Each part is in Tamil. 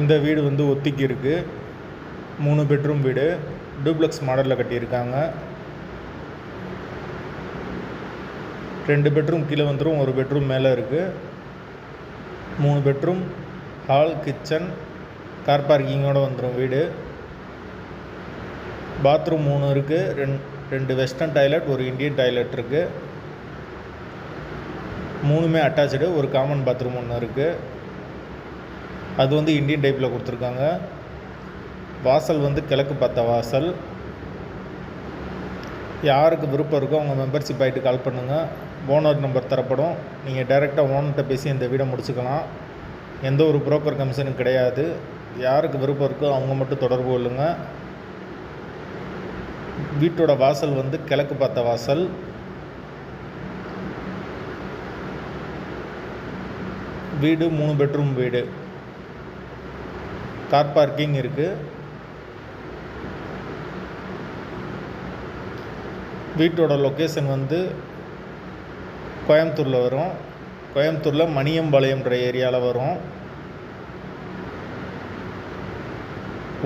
இந்த வீடு வந்து ஒத்திக்கு இருக்குது மூணு பெட்ரூம் வீடு. டூப்ளெக்ஸ் மாடலில் கட்டியிருக்காங்க. ரெண்டு பெட்ரூம் கீழே வந்துடும் ஒரு பெட்ரூம் மேலே இருக்குது மூணு பெட்ரூம் ஹால் கிச்சன் கார் பார்க்கிங்கோடு வந்துடும் வீடு. பாத்ரூம் மூணு இருக்குது ரெண் ரெண்டு வெஸ்டர்ன் டாய்லெட் ஒரு இந்தியன் டாய்லெட் இருக்குது மூணுமே அட்டாச்சு ஒரு காமன் பாத்ரூம் ஒன்று இருக்குது அது வந்து இந்தியன் டைப்பில் கொடுத்துருக்காங்க. வாசல் வந்து கிழக்கு பார்த்த வாசல். யாருக்கு விருப்பம் இருக்கோ அவங்க மெம்பர்ஷிப் ஆகிட்டு கால் பண்ணுங்கள் ஓனர் நம்பர் தரப்படும். நீங்கள் டைரெக்டாக ஓனர்கிட்ட பேசி இந்த வீடை முடிச்சுக்கலாம். எந்த ஒரு புரோக்கர் கமிஷனும் கிடையாது. யாருக்கு விருப்பம் இருக்கோ அவங்க மட்டும் தொடர்பு கொள்ளுங்கள் வீட்டோட வாசல் வந்து கிழக்கு பார்த்த வாசல். வீடு மூணு பெட்ரூம் வீடு. கார் பார்க்கிங் இருக்குது வீட்டோட லொக்கேஷன் வந்து கோயம்புத்தூரில் வரும். கோயம்புத்தூரில் மணியம்பாளையம்ன்ற ஏரியாவில் வரும்.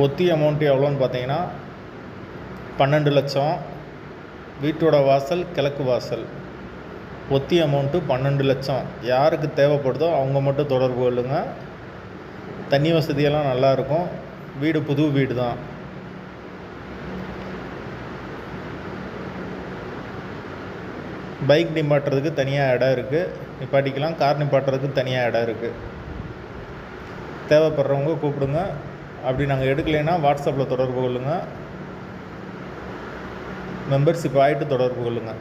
ஒத்தி அமௌண்ட் எவ்வளோன்னு பார்த்தீங்கன்னா பன்னெண்டு லட்சம். வீட்டோட வாசல் கிழக்கு வாசல். ஒத்தி அமௌண்ட்டு பன்னெண்டு லட்சம். யாருக்கு தேவைப்படுதோ அவங்க மட்டும் தொடர்பு கொள்ளுங்கள் தண்ணி வசதியெல்லாம் நல்லாயிருக்கும். வீடு புது வீடு தான். பைக் நிப்பாட்டுறதுக்கு தனியாக இடம் இருக்குது நிப்பாட்டிக்கலாம். கார் நிப்பாட்டுறதுக்கு தனியாக இடம் இருக்குது தேவைப்படுறவங்க கூப்பிடுங்க. அப்படி நாங்கள் எடுக்கலைன்னா வாட்ஸ்அப்பில் தொடர்பு கொள்ளுங்கள் மெம்பர்ஷிப் ஆகிட்டு தொடர்பு கொள்ளுங்கள்